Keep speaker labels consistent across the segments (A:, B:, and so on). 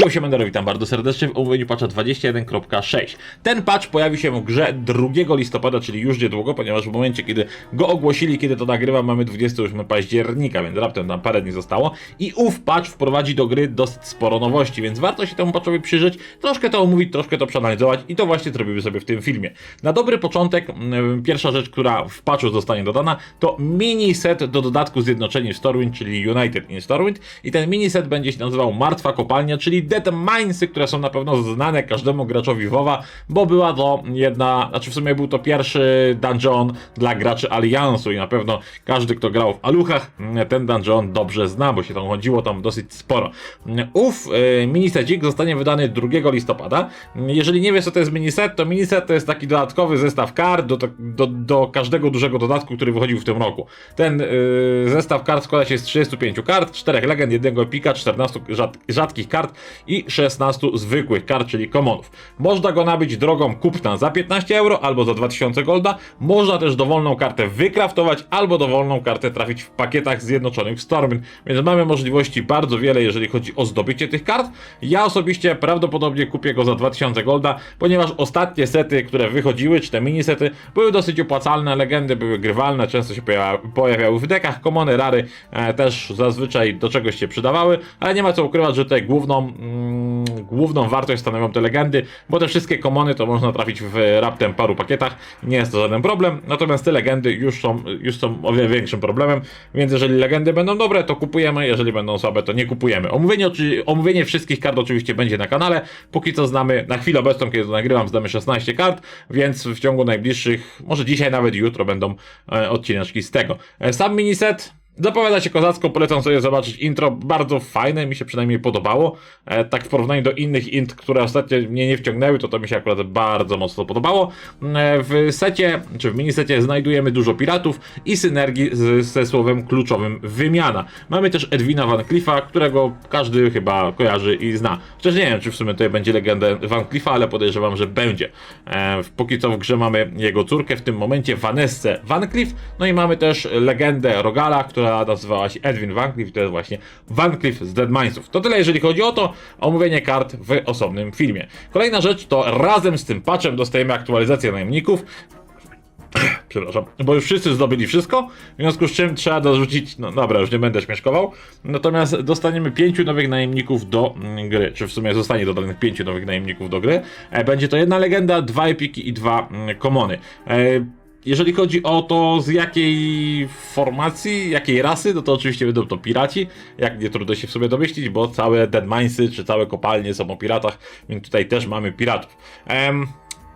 A: Yo, siemano, witam bardzo serdecznie w omówieniu patcha 21.6. Ten patch pojawi się w grze 2 listopada, czyli już niedługo, ponieważ w momencie, kiedy go ogłosili, kiedy to nagrywam, mamy 28 października, więc raptem tam parę dni zostało. I ów patch wprowadzi do gry dosyć sporo nowości, więc warto się temu patchowi przyjrzeć, troszkę to omówić, troszkę to przeanalizować i to właśnie zrobimy sobie w tym filmie. Na dobry początek, mm, pierwsza rzecz, która w patchu zostanie dodana, to mini set do dodatku Zjednoczeni Stormwind, czyli United in Stormwind. I ten mini set będzie się nazywał Martwa Kopalnia, czyli Dead Minesy, które są na pewno znane każdemu graczowi WoWa, bo była to jedna, znaczy w sumie był to pierwszy dungeon dla graczy Aliansu i na pewno każdy, kto grał w Aluchach, ten dungeon dobrze zna, bo się tam chodziło tam dosyć sporo. Ów y, mini secik zostanie wydany 2 listopada. Jeżeli nie wiesz, co to jest mini set, to mini set to jest taki dodatkowy zestaw kart do, do, do każdego dużego dodatku, który wychodził w tym roku. Ten y, zestaw kart składa się z 35 kart, 4 legend, jednego epika, 14 rzad, rzadkich kart i 16 zwykłych kart, czyli commonów. Można go nabyć drogą kupna za 15 euro albo za 2000 golda. Można też dowolną kartę wykraftować albo dowolną kartę trafić w pakietach zjednoczonych w Stormwind, więc mamy możliwości bardzo wiele, jeżeli chodzi o zdobycie tych kart. Ja osobiście prawdopodobnie kupię go za 2000 golda, ponieważ ostatnie sety, które wychodziły, czy te mini sety, były dosyć opłacalne, legendy były grywalne, często się pojawiały, w dekach, komony, rary e, też zazwyczaj do czegoś się przydawały, ale nie ma co ukrywać, że tutaj główną, mm, główną wartość stanowią te legendy, bo te wszystkie komony to można trafić w raptem paru pakietach, nie jest to żaden problem, natomiast te legendy już są, już są o wiele większym problemem, więc jeżeli legendy będą dobre, to kupujemy, jeżeli będą słabe, to nie kupujemy. Omówienie, omówienie wszystkich kart oczywiście będzie na kanale, póki co znamy, na chwilę obecną, kiedy to nagrywam, znamy 16 kart, więc w ciągu najbliższych, może dzisiaj nawet jutro będą e, odcineczki z tego. E, sam miniset Zapowiada się kozacko, polecam sobie zobaczyć intro, bardzo fajne, mi się przynajmniej podobało. E, tak w porównaniu do innych int, które ostatnio mnie nie wciągnęły, to to mi się akurat bardzo mocno podobało. E, w secie, czy w minisecie znajdujemy dużo piratów i synergii z, ze słowem kluczowym wymiana. Mamy też Edwina Van Cliffa, którego każdy chyba kojarzy i zna. Chociaż nie wiem, czy w sumie tutaj będzie legenda Van Cliffa, ale podejrzewam, że będzie. E, póki co w grze mamy jego córkę, w tym momencie Vanessę Van Cliff, no i mamy też legendę Rogala, która nazywała się Edwin Van Cliff, to jest właśnie Van Cliff z Dead Minesów. To tyle, jeżeli chodzi o to, omówienie kart w osobnym filmie. Kolejna rzecz to razem z tym patchem dostajemy aktualizację najemników, Przepraszam, bo już wszyscy zdobyli wszystko, w związku z czym trzeba dorzucić, no dobra, już nie będę śmieszkował, natomiast dostaniemy pięciu nowych najemników do mm, gry, czy w sumie zostanie dodanych pięciu nowych najemników do gry. E, Będzie to jedna legenda, dwa epiki i dwa mm, komony. Jeżeli chodzi o to, z jakiej formacji, jakiej rasy, no to oczywiście będą to piraci. Jak nie trudno się w sobie domyślić, bo całe Dead Minesy czy całe kopalnie są o piratach, więc tutaj też mamy piratów.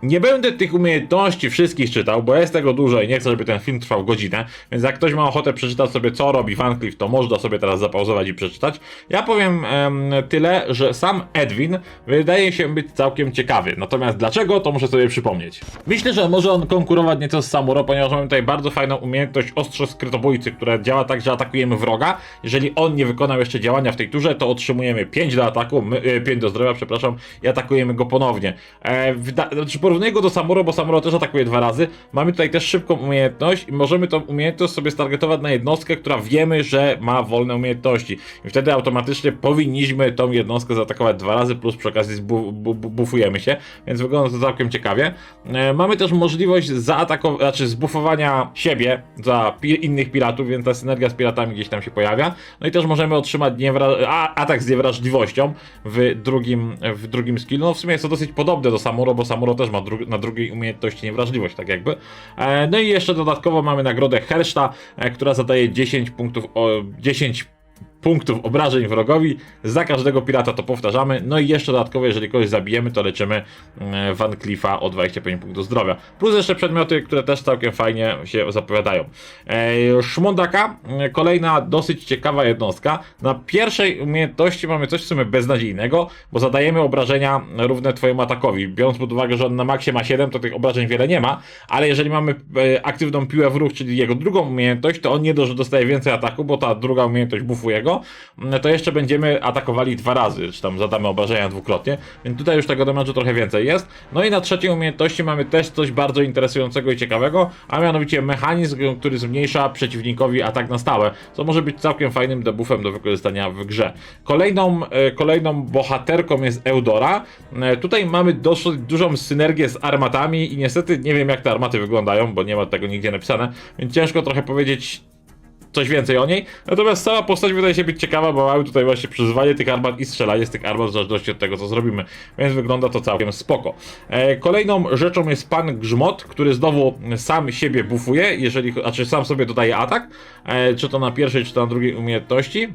A: Nie będę tych umiejętności wszystkich czytał, bo jest tego dużo i nie chcę, żeby ten film trwał godzinę, więc jak ktoś ma ochotę przeczytać sobie, co robi Van Cleef, to można sobie teraz zapauzować i przeczytać. Ja powiem em, tyle, że sam Edwin wydaje się być całkiem ciekawy, natomiast dlaczego, to muszę sobie przypomnieć. Myślę, że może on konkurować nieco z Samuro, ponieważ mamy tutaj bardzo fajną umiejętność ostrze skrytobójcy, która działa tak, że atakujemy wroga. Jeżeli on nie wykonał jeszcze działania w tej turze, to otrzymujemy 5 do ataku, my, e, 5 do zdrowia, przepraszam, i atakujemy go ponownie. E, znaczy porównuję go do Samuro, bo Samuro też atakuje dwa razy. Mamy tutaj też szybką umiejętność i możemy tą umiejętność sobie stargetować na jednostkę, która wiemy, że ma wolne umiejętności. I wtedy automatycznie powinniśmy tą jednostkę zaatakować dwa razy, plus przy okazji bu- bu- bufujemy się, więc wygląda to całkiem ciekawie. E, mamy też możliwość zaatakowania, znaczy zbufowania siebie za pi- innych piratów, więc ta synergia z piratami gdzieś tam się pojawia. No i też możemy otrzymać atak z niewrażliwością w drugim, w drugim skillu. No w sumie jest to dosyć podobne do Samuro, bo Samuro też ma dru- na drugiej umiejętności niewrażliwość, tak jakby. E, no i jeszcze dodatkowo mamy nagrodę Herszta, e, która zadaje 10 punktów, o, 10 punktów obrażeń wrogowi. Za każdego pirata to powtarzamy. No i jeszcze dodatkowo, jeżeli kogoś zabijemy, to leczymy e, Van Cliffa o 25 punktów zdrowia. Plus jeszcze przedmioty, które też całkiem fajnie się zapowiadają. Szmondaka, e, kolejna dosyć ciekawa jednostka. Na pierwszej umiejętności mamy coś w sumie beznadziejnego, bo zadajemy obrażenia równe twojemu atakowi. Biorąc pod uwagę, że on na maksie ma 7, to tych obrażeń wiele nie ma, ale jeżeli mamy e, aktywną piłę w ruch, czyli jego drugą umiejętność, to on nie dość, że dostaje więcej ataku, bo ta druga umiejętność bufuje go, mm, to jeszcze będziemy atakowali dwa razy, czy tam zadamy obrażenia dwukrotnie, więc tutaj już tego damage'u trochę więcej jest. No i na trzeciej umiejętności mamy też coś bardzo interesującego i ciekawego, a mianowicie mechanizm, który zmniejsza przeciwnikowi atak na stałe, co może być całkiem fajnym debuffem do wykorzystania w grze. Kolejną, e, kolejną bohaterką jest Eudora. E, Tutaj mamy dosyć dużą synergię z armatami i niestety nie wiem jak te armaty wyglądają, bo nie ma tego nigdzie napisane, więc ciężko trochę powiedzieć coś więcej o niej. Natomiast sama postać wydaje się być ciekawa, bo mamy tutaj właśnie przyzywanie tych armat i strzelanie z tych armat w zależności od tego, co zrobimy. Więc wygląda to całkiem spoko. E, kolejną rzeczą jest pan Grzmot, który znowu sam siebie bufuje, jeżeli, znaczy sam sobie dodaje atak, e, czy to na pierwszej, czy to na drugiej umiejętności.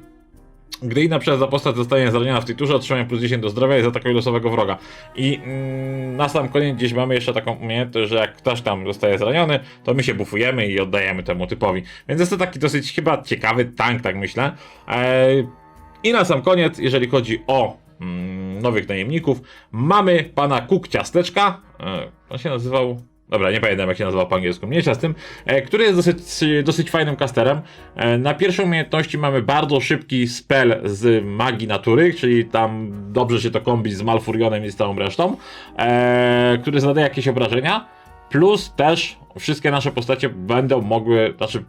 A: Gdy inna przez postać zostanie zraniona w tej turze, otrzymuje plus 10 do zdrowia i zaatakuje losowego wroga. I mm, na sam koniec gdzieś mamy jeszcze taką umiejętność, że jak ktoś tam zostaje zraniony, to my się bufujemy i oddajemy temu typowi. Więc jest to taki dosyć chyba ciekawy tank, tak myślę. Eee, I na sam koniec, jeżeli chodzi o mm, nowych najemników, mamy pana Kuk Ciasteczka. E, on się nazywał Dobra, nie pamiętam jak się nazywał po angielsku, mniejsza z tym, e, który jest dosyć, dosyć fajnym casterem. E, na pierwszej umiejętności mamy bardzo szybki spell z magii natury, czyli tam dobrze się to kombi z Malfurionem i z całą resztą, e, który zadaje jakieś obrażenia, plus też wszystkie nasze postacie będą mogły, znaczy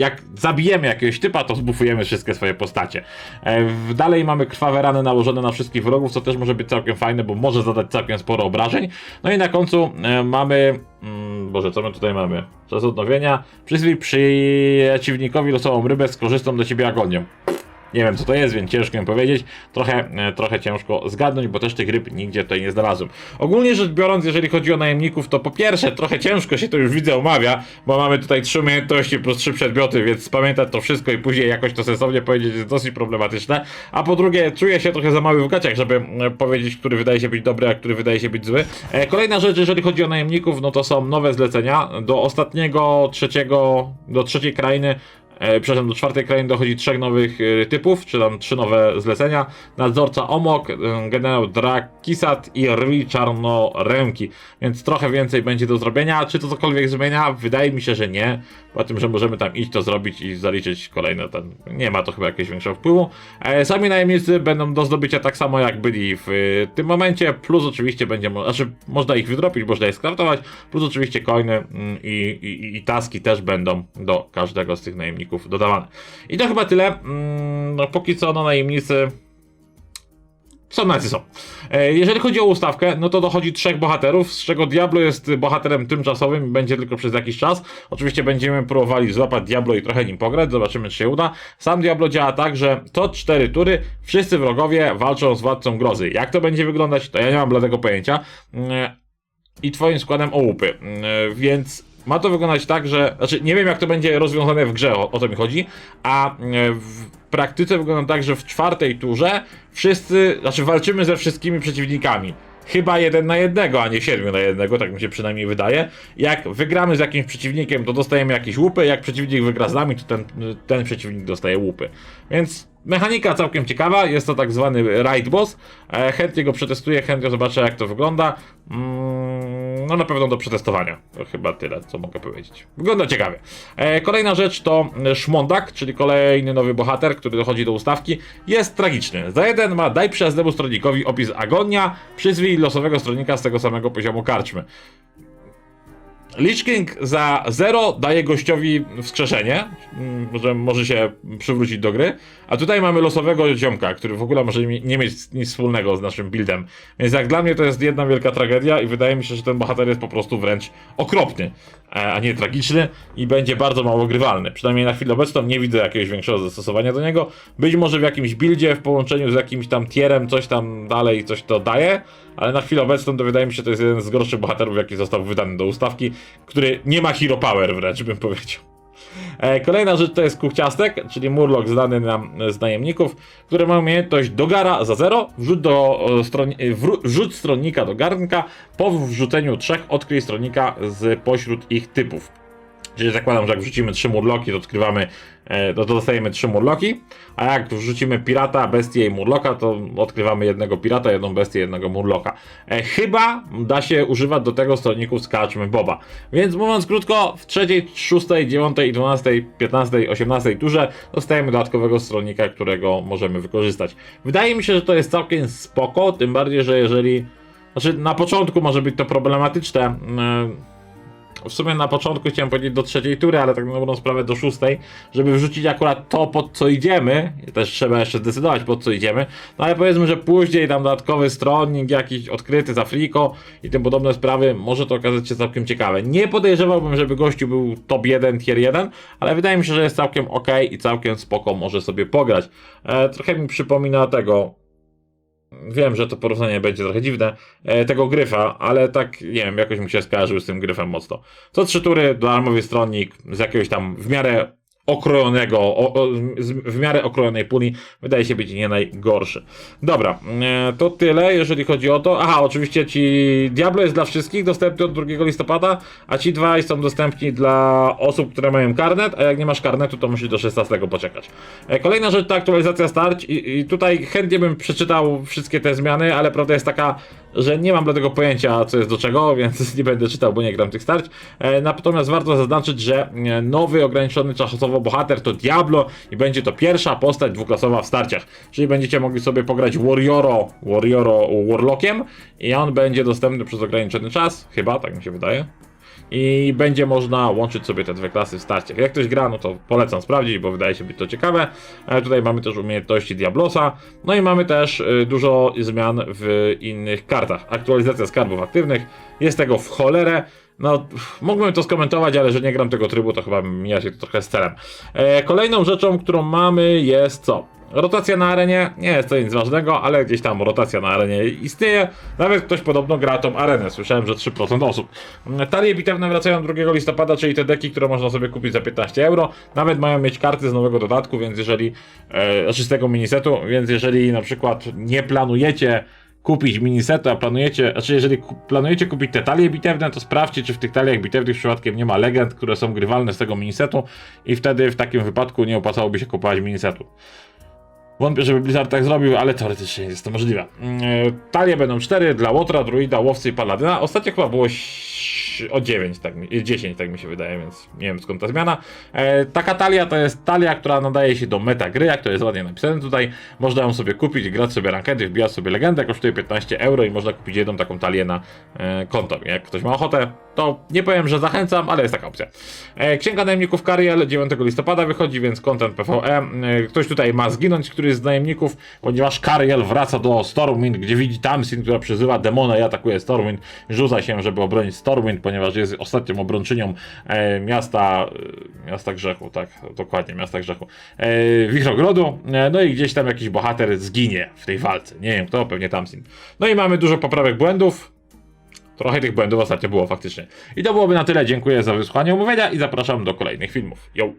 A: jak zabijemy jakiegoś typa, to zbufujemy wszystkie swoje postacie. E, dalej mamy krwawe rany nałożone na wszystkich wrogów, co też może być całkiem fajne, bo może zadać całkiem sporo obrażeń. No i na końcu e, mamy. Mm, Boże, co my tutaj mamy? Czas odnowienia. Przyzwij przeciwnikowi losową rybę z korzystą do ciebie agonią. Nie wiem co to jest, więc ciężko mi powiedzieć. Trochę, e, trochę ciężko zgadnąć, bo też tych ryb nigdzie tutaj nie znalazłem. Ogólnie rzecz biorąc, jeżeli chodzi o najemników, to po pierwsze trochę ciężko się to już widzę omawia, bo mamy tutaj trzy umiejętności plus trzy przedmioty, więc pamiętać to wszystko i później jakoś to sensownie powiedzieć jest dosyć problematyczne. A po drugie, czuję się trochę za mały w gaciach, żeby e, powiedzieć, który wydaje się być dobry, a który wydaje się być zły. E, Kolejna rzecz, jeżeli chodzi o najemników, no to są nowe zlecenia. Do ostatniego, trzeciego, do trzeciej krainy E, przepraszam, do czwartej krainy dochodzi trzech nowych e, typów, czy tam trzy nowe zlecenia. Nadzorca Omok, e, generał Drakisat i Rwi Czarnoręki. Więc trochę więcej będzie do zrobienia. Czy to cokolwiek zmienia? Wydaje mi się, że nie. Po tym, że możemy tam iść to zrobić i zaliczyć kolejne ten. Nie ma to chyba jakiegoś większego wpływu. E, sami najemnicy będą do zdobycia tak samo jak byli w e, tym momencie. Plus oczywiście będzie, znaczy można ich wydropić, można je skraftować. Plus oczywiście coiny mm, i, i, i taski też będą do każdego z tych najemników dodawane. I to chyba tyle. Mm, No póki co no najemnicy są na są. E, Jeżeli chodzi o ustawkę, no to dochodzi trzech bohaterów, z czego Diablo jest bohaterem tymczasowym i będzie tylko przez jakiś czas. Oczywiście będziemy próbowali złapać Diablo i trochę nim pograć, zobaczymy czy się uda. Sam Diablo działa tak, że co cztery tury wszyscy wrogowie walczą z władcą grozy. Jak to będzie wyglądać, to ja nie mam bladego pojęcia. Mm, I twoim składem o łupy. Mm, Więc ma to wyglądać tak, że. Znaczy, nie wiem jak to będzie rozwiązane w grze, o, o to mi chodzi, a e, w praktyce wygląda tak, że w czwartej turze wszyscy, znaczy walczymy ze wszystkimi przeciwnikami. Chyba jeden na jednego, a nie siedmiu na jednego, tak mi się przynajmniej wydaje. Jak wygramy z jakimś przeciwnikiem, to dostajemy jakieś łupy, jak przeciwnik wygra z nami, to ten, ten przeciwnik dostaje łupy. Więc mechanika całkiem ciekawa, jest to tak zwany raid boss. E, chętnie go przetestuję, chętnie zobaczę jak to wygląda. Mm, no na pewno do przetestowania. To chyba tyle, co mogę powiedzieć. Wygląda ciekawie. E, kolejna rzecz to Szmondak, czyli kolejny nowy bohater, który dochodzi do ustawki. Jest tragiczny. Za jeden ma daj przyjazdnemu stronikowi opis agonia, przyzwij losowego stronnika z tego samego poziomu karczmy. Lich King za 0 daje gościowi wskrzeszenie, mm, że może się przywrócić do gry, a tutaj mamy losowego ziomka, który w ogóle może nie mieć nic wspólnego z naszym buildem. Więc jak dla mnie to jest jedna wielka tragedia i wydaje mi się, że ten bohater jest po prostu wręcz okropny, a nie tragiczny i będzie bardzo mało grywalny. Przynajmniej na chwilę obecną nie widzę jakiegoś większego zastosowania do niego. Być może w jakimś buildzie w połączeniu z jakimś tam tierem coś tam dalej coś to daje, ale na chwilę obecną to wydaje mi się, że to jest jeden z gorszych bohaterów, jaki został wydany do ustawki, który nie ma hero power wręcz, bym powiedział. E, Kolejna rzecz to jest kuchciastek, czyli murloc znany nam z najemników, który ma umiejętność dogara za 0, wrzut, do, e, stron, e, wrzut stronnika do garnka, po wrzuceniu trzech odkryj stronnika z pośród ich typów. Czyli zakładam, że jak wrzucimy trzy murloki, to odkrywamy, e, to, to dostajemy trzy murloki, a jak wrzucimy pirata, bestię i murloka, to odkrywamy jednego pirata, jedną bestię, jednego murloka. E, chyba da się używać do tego stronników z Kaczmy Boba. Więc mówiąc krótko, w trzeciej, szóstej, dziewiątej, dwunastej, piętnastej, osiemnastej turze dostajemy dodatkowego stronnika, którego możemy wykorzystać. Wydaje mi się, że to jest całkiem spoko, tym bardziej, że jeżeli znaczy, na początku może być to problematyczne. e, W sumie na początku chciałem powiedzieć do trzeciej tury, ale tak na dobrą sprawę do szóstej, żeby wrzucić akurat to, pod co idziemy. Też trzeba jeszcze zdecydować, pod co idziemy. No ale powiedzmy, że później tam dodatkowy stronnik jakiś odkryty z Afriko i tym podobne sprawy, może to okazać się całkiem ciekawe. Nie podejrzewałbym, żeby gościu był top 1, tier 1, ale wydaje mi się, że jest całkiem ok i całkiem spoko może sobie pograć. E, trochę mi przypomina tego Wiem, że to porównanie będzie trochę dziwne, e, tego gryfa, ale tak, nie wiem, jakoś mi się skojarzył z tym gryfem mocno. Co trzy tury, darmowy stronnik z jakiegoś tam w miarę okrojonego, o, o, w miarę okrojonej puli, wydaje się być nie najgorszy. Dobra, e, to tyle, jeżeli chodzi o to. Aha, oczywiście ci Diablo jest dla wszystkich dostępny od 2 listopada, a ci dwaj są dostępni dla osób, które mają karnet, a jak nie masz karnetu, to musisz do 16 poczekać. E, Kolejna rzecz to aktualizacja starć i, i tutaj chętnie bym przeczytał wszystkie te zmiany, ale prawda jest taka, że nie mam do tego pojęcia, co jest do czego, więc nie będę czytał, bo nie gram tych starć. E, Natomiast warto zaznaczyć, że e, nowy ograniczony czasowo bohater to Diablo i będzie to pierwsza postać dwuklasowa w starciach. Czyli będziecie mogli sobie pograć Warrioro, Warrioro Warlockiem i on będzie dostępny przez ograniczony czas, chyba, tak mi się wydaje. I będzie można łączyć sobie te dwie klasy w starciach. Jak ktoś gra, no to polecam sprawdzić, bo wydaje się być to ciekawe. E, tutaj mamy też umiejętności Diablosa. No i mamy też y, dużo zmian w innych kartach. Aktualizacja skarbów aktywnych. Jest tego w cholerę. No, mógłbym to skomentować, ale że nie gram tego trybu, to chyba mija się to trochę z celem. E, kolejną rzeczą, którą mamy jest co? Rotacja na arenie, nie jest to nic ważnego, ale gdzieś tam rotacja na arenie istnieje. Nawet ktoś podobno gra tą arenę, słyszałem, że 3% osób. Talie bitewne wracają 2 listopada, czyli te deki, które można sobie kupić za 15 euro. Nawet mają mieć karty z nowego dodatku, więc jeżeli, e, znaczy z tego minisetu, więc jeżeli na przykład nie planujecie kupić minisetu, a planujecie, znaczy jeżeli planujecie kupić te talie bitewne, to sprawdźcie, czy w tych taliach bitewnych przypadkiem nie ma legend, które są grywalne z tego minisetu i wtedy w takim wypadku nie opłacałoby się kupować minisetu. Wątpię, żeby Blizzard tak zrobił, ale teoretycznie jest to możliwe. Mm, e, Talie będą 4 dla Łotra, Druida, Łowcy i Paladyna. Ostatnio chyba było o 9, tak mi, 10 tak mi się wydaje, więc nie wiem skąd ta zmiana. E, taka talia to jest talia, która nadaje się do meta gry, jak to jest ładnie napisane tutaj. Można ją sobie kupić, grać sobie rankedy, wbijać sobie legendę, kosztuje 15 euro i można kupić jedną taką talię na e, konto. Jak ktoś ma ochotę, to nie powiem, że zachęcam, ale jest taka opcja. E, Księga Najemników Kariel 9 listopada wychodzi, więc content PvE. E, ktoś tutaj ma zginąć, któryś z najemników, ponieważ Kariel wraca do Stormwind, gdzie widzi Tamsin, która przyzywa demona i atakuje Stormwind. Rzuca się, żeby obronić Stormwind, ponieważ jest ostatnią obrończynią e, miasta, miasta grzechu, tak, dokładnie, miasta grzechu. Wichrogrodu, no i gdzieś tam jakiś bohater zginie w tej walce. Nie wiem kto, pewnie Tamsin. No i mamy dużo poprawek błędów. Trochę tych błędów ostatnio było faktycznie. I to byłoby na tyle. Dziękuję za wysłuchanie omówienia i zapraszam do kolejnych filmów. Yo!